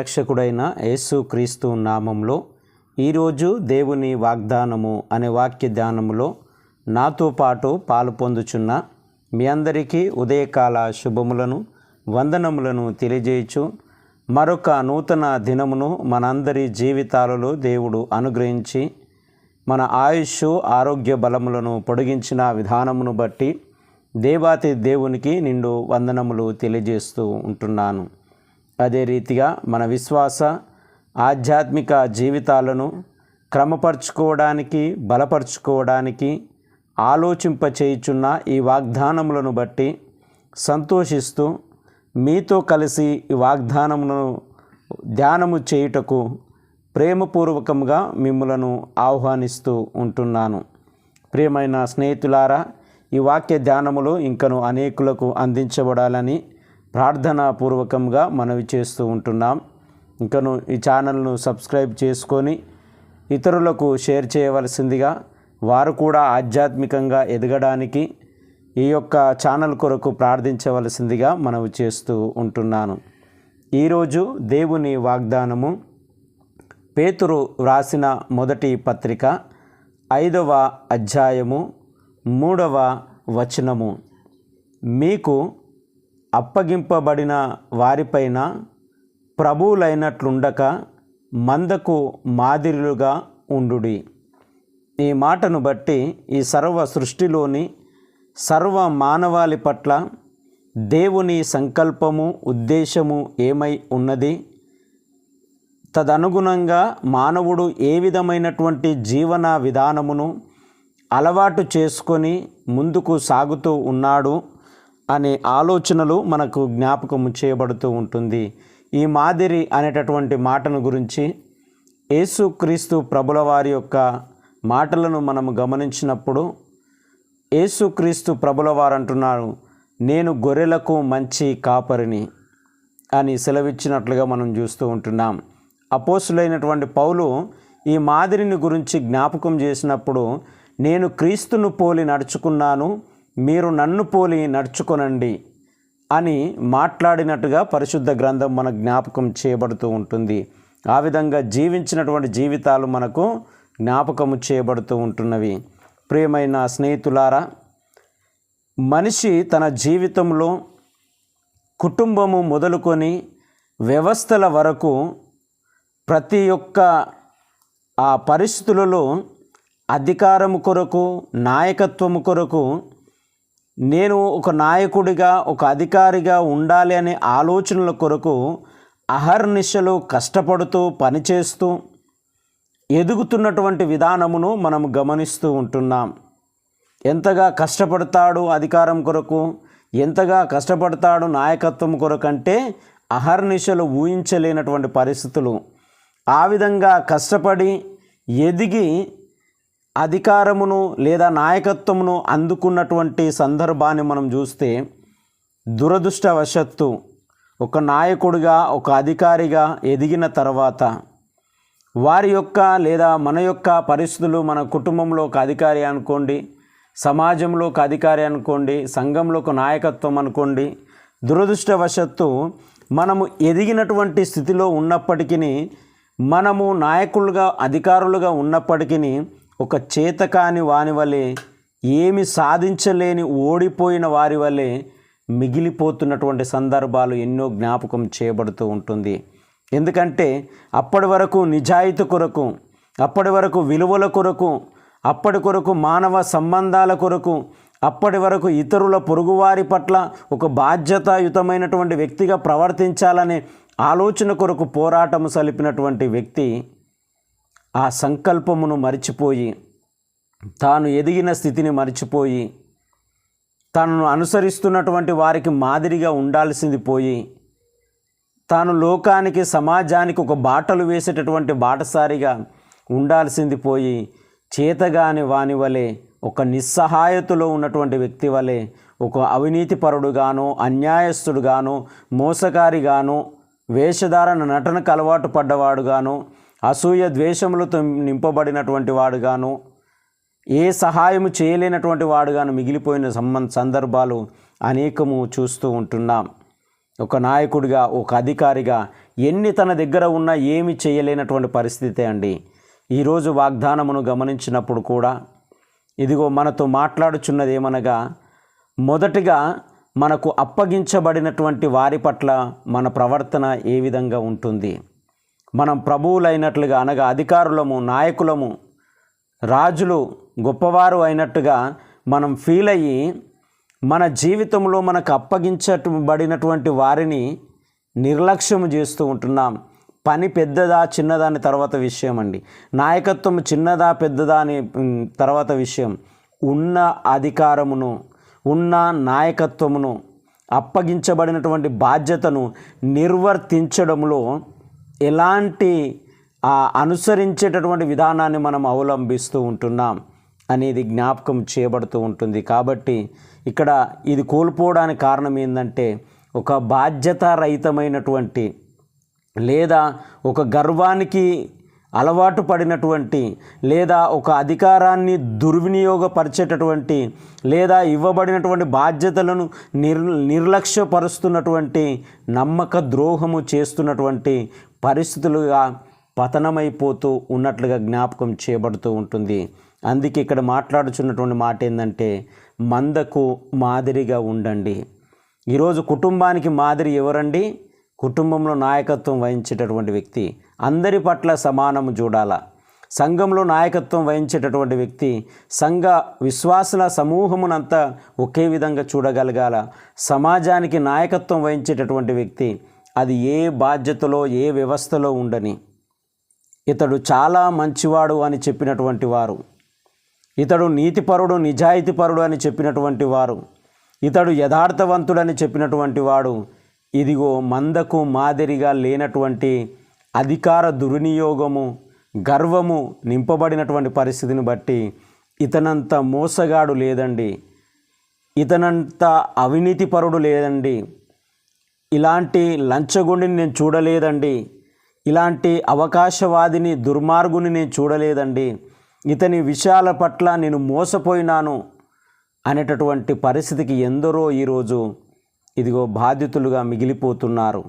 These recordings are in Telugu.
రక్షకుడైన యేసుక్రీస్తు నామంలో ఈరోజు దేవుని వాగ్దానము అనే వాక్య ధ్యానములో నాతో పాటు పాలు పొందుచున్న మీ అందరికీ ఉదయకాల శుభములను వందనములను తెలియజేయచ్చు. మరొక నూతన దినమును మనందరి జీవితాలలో దేవుడు అనుగ్రహించి మన ఆయుష్ ఆరోగ్య బలములను పొడిగించిన విధానమును బట్టి దేవాతి దేవునికి నిండు వందనములు తెలియజేస్తూ ఉంటున్నాను. అదే రీతిగా మన విశ్వాస ఆధ్యాత్మిక జీవితాలను క్రమపరుచుకోవడానికి బలపరుచుకోవడానికి ఆలోచింపచేయుచున్న ఈ వాగ్దానములను బట్టి సంతోషిస్తూ మీతో కలిసి ఈ వాగ్దానములను ధ్యానము చేయుటకు ప్రేమపూర్వకంగా మిమ్మలను ఆహ్వానిస్తూ ఉంటున్నాను. ప్రియమైన స్నేహితులారా ఈ వాక్య ధ్యానములు ఇంకను అనేకులకు అందించబడాలని ప్రార్థనాపూర్వకంగా మనవి చేస్తూ ఉంటున్నాం. ఇంకను ఈ ఛానల్ను సబ్స్క్రైబ్ చేసుకొని ఇతరులకు షేర్ చేయవలసిందిగా వారు కూడా ఆధ్యాత్మికంగా ఎదగడానికి ఈ యొక్క ఛానల్ కొరకు ప్రార్థించవలసిందిగా మనవి చేస్తూ ఉంటున్నాను. ఈరోజు దేవుని వాగ్దానము పేతురు వ్రాసిన మొదటి పత్రిక ఐదవ అధ్యాయము మూడవ వచనము. మీకు అప్పగింపబడిన వారిపైన ప్రభువులైనట్లుండక మందకు మాదిరిలుగా ఉండుడి. ఈ మాటను బట్టి ఈ సర్వ సృష్టిలోని సర్వ మానవాళి పట్ల దేవుని సంకల్పము ఉద్దేశము ఏమై ఉన్నది? తదనుగుణంగా మానవుడు ఏ విధమైనటువంటి జీవన విధానమును అలవాటు చేసుకొని ముందుకు సాగుతూ ఉన్నాడు? అనే ఆలోచనలు మనకు జ్ఞాపకం చేయబడుతూ ఉంటుంది. ఈ మాదిరి అనేటటువంటి మాటను గురించి యేసుక్రీస్తు ప్రభుల వారి యొక్క మాటలను మనం గమనించినప్పుడు యేసుక్రీస్తు ప్రభుల వారు అంటున్నారు నేను గొర్రెలకు మంచి కాపరిని అని సెలవిచ్చినట్లుగా మనం చూస్తూ ఉంటున్నాం. అపోసులైనటువంటి పౌలు ఈ మాదిరిని గురించి జ్ఞాపకం చేసినప్పుడు నేను క్రీస్తును పోలి నడుచుకున్నాను మీరు నన్ను పోలి నడుచుకొనండి అని మాట్లాడినట్టుగా పరిశుద్ధ గ్రంథం మన జ్ఞాపకం చేయబడుతూ ఉంటుంది. ఆ విధంగా జీవించినటువంటి జీవితాలు మనకు జ్ఞాపకము చేయబడుతూ ఉంటున్నవి. ప్రియమైన స్నేహితులారా మనిషి తన జీవితంలో కుటుంబము మొదలుకొని వ్యవస్థల వరకు ప్రతి ఒక్క ఆ పరిస్థితులలో అధికారము కొరకు నాయకత్వము కొరకు నేను ఒక నాయకుడిగా ఒక అధికారిగా ఉండాలి అనే ఆలోచనల కొరకు అహర్నిశలు కష్టపడుతూ పనిచేస్తూ ఎదుగుతున్నటువంటి విధానమును మనం గమనిస్తూ ఉంటున్నాం. ఎంతగా కష్టపడతాడు అధికారం కొరకు ఎంతగా కష్టపడతాడు నాయకత్వం కొరకు అంటే అహర్నిశలు ఊహించలేనటువంటి పరిస్థితులు. ఆ విధంగా కష్టపడి ఎదిగి అధికారమును లేదా నాయకత్వమును అందుకున్నటువంటి సందర్భాన్ని మనం చూస్తే దురదృష్టవశత్తు ఒక నాయకుడిగా ఒక అధికారిగా ఎదిగిన తర్వాత వారి యొక్క లేదా మన యొక్క పరిస్థితులు మన కుటుంబంలో ఒక అధికారి అనుకోండి సమాజంలో ఒక అధికారి అనుకోండి సంఘంలో ఒక నాయకత్వం అనుకోండి దురదృష్టవశత్తు మనము ఎదిగినటువంటి స్థితిలో ఉన్నప్పటికీ మనము నాయకులుగా అధికారులుగా ఉన్నప్పటికీ ఒక చేతకాని వాని వలె ఏమి సాధించలేని ఓడిపోయిన వారి వలె మిగిలిపోతున్నటువంటి సందర్భాలు ఎన్నో జ్ఞాపకం చేయబడుతూ ఉంటుంది. ఎందుకంటే అప్పటి వరకు నిజాయితీ కొరకు అప్పటి వరకు విలువల కొరకు అప్పటి కొరకు మానవ సంబంధాల కొరకు అప్పటి వరకు ఇతరుల పొరుగువారి పట్ల ఒక బాధ్యతాయుతమైనటువంటి వ్యక్తిగా ప్రవర్తించాలనే ఆలోచన కొరకు పోరాటము సలిపినటువంటి వ్యక్తి ఆ సంకల్పమును మరిచిపోయి తాను ఎదిగిన స్థితిని మరిచిపోయి తనను అనుసరిస్తున్నటువంటి వారికి మాదిరిగా ఉండాల్సింది పోయి తాను లోకానికి సమాజానికి ఒక బాటలు వేసేటటువంటి బాటసారిగా ఉండాల్సింది పోయి చేతగాని వాని వలె ఒక నిస్సహాయతలో ఉన్నటువంటి వ్యక్తి వలె ఒక అవినీతిపరుడుగాను అన్యాయస్తుడుగాను మోసకారిగాను వేషధారణ నటనకు అలవాటు పడ్డవాడుగాను అసూయ ద్వేషములతో నింపబడినటువంటి వాడుగాను ఏ సహాయము చేయలేనటువంటి వాడుగాను మిగిలిపోయిన సంబంధ సందర్భాలు అనేకము చూస్తూ ఉంటున్నాం. ఒక నాయకుడిగా ఒక అధికారిగా ఎన్ని తన దగ్గర ఉన్నా ఏమి చేయలేనటువంటి పరిస్థితే అండి. ఈరోజు వాగ్దానమును గమనించినప్పుడు కూడా ఇదిగో మనతో మాట్లాడుచున్నది ఏమనగా మొదటిగా మనకు అప్పగించబడినటువంటి వారి పట్ల మన ప్రవర్తన ఏ విధంగా ఉంటుంది? మనం ప్రభువులైనట్లుగా అనగా అధికారులము నాయకులము రాజులు గొప్పవారు అయినట్టుగా మనం ఫీల్ అయ్యి మన జీవితంలో మనకు అప్పగించబడినటువంటి వారిని నిర్లక్ష్యం చేస్తూ ఉంటున్నాం. పని పెద్దదా చిన్నదా అని తర్వాత విషయం అండి. నాయకత్వం చిన్నదా పెద్దదా అని తర్వాత విషయం. ఉన్న అధికారమును ఉన్న నాయకత్వమును అప్పగించబడినటువంటి బాధ్యతను నిర్వర్తించడంలో ఎలాంటి అనుసరించేటటువంటి విధానాన్ని మనం అవలంబిస్తూ ఉంటున్నాం అనేది జ్ఞాపకం చేయబడుతూ ఉంటుంది. కాబట్టి ఇక్కడ ఇది కోల్పోవడానికి కారణం ఏంటంటే ఒక బాధ్యత రహితమైనటువంటి లేదా ఒక గర్వానికి అలవాటు పడినటువంటి లేదా ఒక అధికారాన్ని దుర్వినియోగపరిచేటటువంటి లేదా ఇవ్వబడినటువంటి బాధ్యతలను నిర్ నిర్లక్ష్యపరుస్తున్నటువంటి నమ్మక ద్రోహము చేస్తున్నటువంటి పరిస్థితులుగా పతనమైపోతూ ఉన్నట్లుగా జ్ఞాపకం చేయబడుతూ ఉంటుంది. అందుకే ఇక్కడ మాట్లాడుచున్నటువంటి మాట ఏంటంటే మందకు మాదిరిగా ఉండండి. ఈరోజు కుటుంబానికి మాదిరి ఎవరండి? కుటుంబంలో నాయకత్వం వహించేటటువంటి వ్యక్తి. అందరి పట్ల సమానము చూడాల. సంఘంలో నాయకత్వం వహించేటటువంటి వ్యక్తి సంఘ విశ్వాసుల సమూహమునంతా ఒకే విధంగా చూడగలగాల. సమాజానికి నాయకత్వం వహించేటటువంటి వ్యక్తి అది ఏ బాధ్యతలో ఏ వ్యవస్థలో ఉండని. ఇతడు చాలా మంచివాడు అని చెప్పినటువంటి వారు. ఇతడు నీతిపరుడు నిజాయితీపరుడు అని చెప్పినటువంటి వారు. ఇతడు యథార్థవంతుడని చెప్పినటువంటి వాడు. ఇదిగో మందకు మాదిరిగా లేనటువంటి అధికార దుర్వినియోగము గర్వము నింపబడినటువంటి పరిస్థితిని బట్టి ఇతనంత మోసగాడు లేదండి. ఇతనంత అవినీతిపరుడు లేదండి. ఇలాంటి లంచగొండిని నేను చూడలేదండి. ఇలాంటి అవకాశవాదిని దుర్మార్గుని నేను చూడలేదండి. ఇతని విషయాల పట్ల నేను మోసపోయినాను అనేటటువంటి పరిస్థితికి ఎందరో ఈరోజు ఇదిగో బాధితులుగా మిగిలిపోతున్నారు.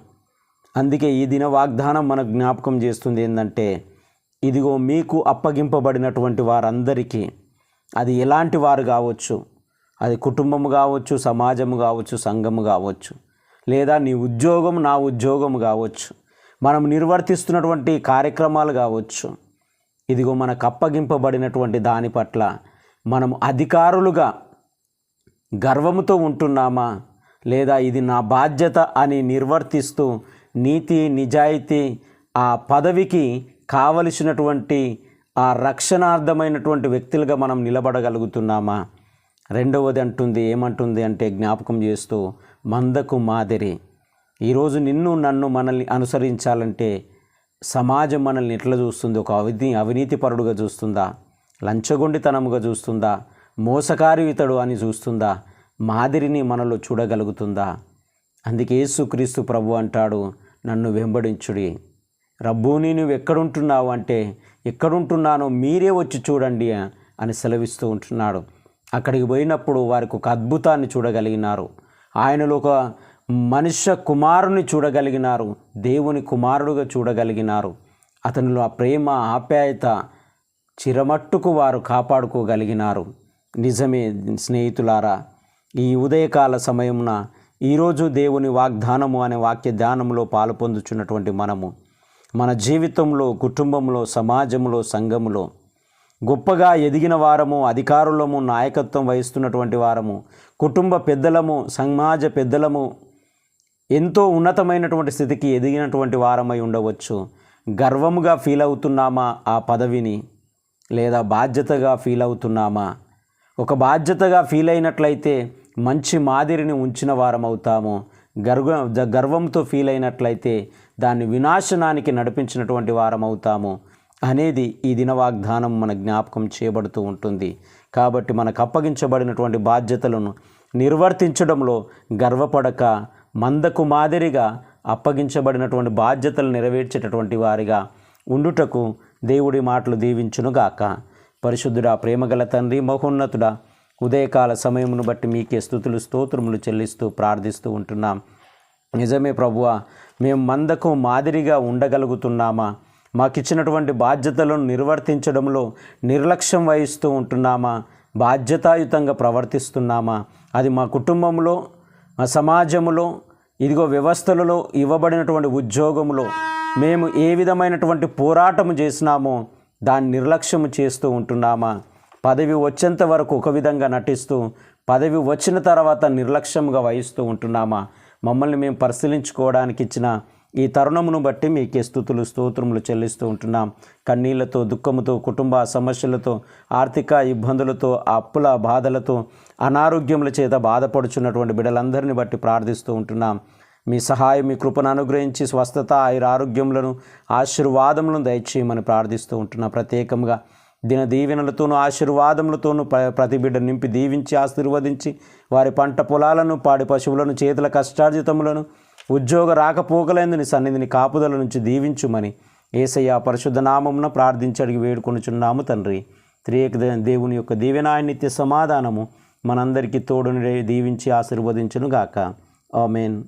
అందుకే ఈ దిన వాగ్దానం మనకు జ్ఞాపకం చేస్తుంది ఏంటంటే ఇదిగో మీకు అప్పగింపబడినటువంటి వారందరికీ అది ఎలాంటి వారు కావచ్చు? అది కుటుంబము కావచ్చు సమాజము కావచ్చు సంఘము కావచ్చు. లేదా నీ ఉద్యోగం నా ఉద్యోగం కావచ్చు. మనం నిర్వర్తిస్తున్నటువంటి కార్యక్రమాలు కావచ్చు. ఇదిగో మనకు అప్పగింపబడినటువంటి దాని పట్ల మనం అధికారులుగా గర్వముతో ఉంటున్నామా? లేదా ఇది నా బాధ్యత అని నిర్వర్తిస్తూ నీతి నిజాయితీ ఆ పదవికి కావలసినటువంటి ఆ రక్షణార్థమైనటువంటి వ్యక్తులుగా మనం నిలబడగలుగుతున్నామా? రెండవది అంటుంది ఏమంటుంది అంటే జ్ఞాపకం చేస్తూ మందకు మాదిరి ఈరోజు నిన్ను నన్ను మనల్ని అనుసరించాలంటే సమాజం మనల్ని ఎట్లా చూస్తుంది? ఒక అవిని అవినీతిపరుడుగా చూస్తుందా? లంచగొండితనముగా చూస్తుందా? మోసకారి ఇతడు అని చూస్తుందా? మాదిరిని మనలో చూడగలుగుతుందా? అందుకే యేసుక్రీస్తు ప్రభు అంటాడు నన్ను వెంబడించుడి. రబ్బూని నువ్వు ఎక్కడుంటున్నావు అంటే ఎక్కడుంటున్నానో మీరే వచ్చి చూడండి అని సెలవిస్తూ ఉంటున్నాడు. అక్కడికి పోయినప్పుడు వారికి ఒక అద్భుతాన్ని చూడగలిగినారు. ఆయనలో ఒక మనుష్య కుమారుని చూడగలిగినారు దేవుని కుమారుడుగా చూడగలిగినారు. అతనిలో ఆ ప్రేమ ఆప్యాయత చిరమట్టుకు వారు కాపాడుకోగలిగినారు. నిజమే స్నేహితులారా ఈ ఉదయకాల సమయమున ఈరోజు దేవుని వాగ్దానము అనే వాక్య ధ్యానంలో పాలు పొందుచున్నటువంటి మనము మన జీవితంలో కుటుంబంలో సమాజంలో సంఘములో గొప్పగా ఎదిగిన వారము అధికారులము నాయకత్వం వహిస్తున్నటువంటి వారము కుటుంబ పెద్దలము సమాజ పెద్దలము ఎంతో ఉన్నతమైనటువంటి స్థితికి ఎదిగినటువంటి వారమై ఉండవచ్చు. గర్వముగా ఫీల్ అవుతున్నామా ఆ పదవిని? లేదా బాధ్యతగా ఫీల్ అవుతున్నామా? ఒక బాధ్యతగా ఫీల్ అయినట్లయితే మంచి మాదిరిని ఉంచిన వారం అవుతాము గర్వ గర్వంతో ఫీల్ అయినట్లయితే దాన్ని వినాశనానికి నడిపించినటువంటి వారం అవుతాము అనేది ఈ దిన వాగ్దానం మన జ్ఞాపకం చేయబడుతూ ఉంటుంది. కాబట్టి మనకు అప్పగించబడినటువంటి బాధ్యతలను నిర్వర్తించడంలో గర్వపడక మందకు మాదిరిగా అప్పగించబడినటువంటి బాధ్యతలు నెరవేర్చేటటువంటి వారిగా ఉండుటకు దేవుడి మాటలు దీవించునుగాక. పరిశుద్ధుడా ప్రేమగల తండ్రి మహోన్నతుడా ఉదయకాల సమయమును బట్టి మీకే స్థుతులు స్తోత్రములు చెల్లిస్తూ ప్రార్థిస్తూ ఉంటున్నాం. నిజమే ప్రభువా మేము మందకు మాదిరిగా ఉండగలుగుతున్నామా? మాకిచ్చినటువంటి బాధ్యతలను నిర్వర్తించడంలో నిర్లక్ష్యం వహిస్తూ ఉంటున్నామా? బాధ్యతాయుతంగా ప్రవర్తిస్తున్నామా? అది మా కుటుంబంలో మా సమాజంలో ఇదిగో వ్యవస్థలలో ఇవ్వబడినటువంటి ఉద్యోగంలో మేము ఏ విధమైనటువంటి పోరాటము చేసినామో దాన్ని నిర్లక్ష్యం చేస్తూ ఉంటున్నామా? పదవి వచ్చేంత వరకు ఒక విధంగా నటిస్తూ పదవి వచ్చిన తర్వాత నిర్లక్ష్యంగా వహిస్తూ ఉంటున్నామా? మమ్మల్ని మేము పరిశీలించుకోవడానికి ఇచ్చిన ఈ తరుణమును బట్టి మీకే స్థుతులు స్తోత్రములు చెల్లిస్తూ ఉంటున్నాం. కన్నీళ్ళతో దుఃఖముతో కుటుంబ సమస్యలతో ఆర్థిక ఇబ్బందులతో అప్పుల బాధలతో అనారోగ్యముల చేత బాధపడుచున్నటువంటి బిడ్డలందరిని బట్టి ప్రార్థిస్తూ ఉంటున్నాం. మీ సహాయం మీ కృపను అనుగ్రహించి స్వస్థత ఆయుర ఆరోగ్యములను ఆశీర్వాదములను దయచేయమని ప్రార్థిస్తూ ఉంటున్నాం. ప్రత్యేకంగా దిన దీవెనలతోనూ ఆశీర్వాదములతోనూ ప్రతి బిడ్డ నింపి దీవించి ఆశీర్వదించి వారి పంట పొలాలను పాడి పశువులను చేతుల కష్టార్జితములను ఉద్యోగ రాకపోకలేందు నీ సన్నిధిని కాపుదల నుంచి దీవించుమని ఏసయ్య పరిశుద్ధ నామమున ప్రార్థించి అడిగి వేడుకొనుచున్నాము తండ్రి. త్రియేక దే- దేవుని యొక్క దీవెనాయ నిత్య సమాధానము మనందరికీ తోడుని దీవించి ఆశీర్వదించును గాక ఆమెన్.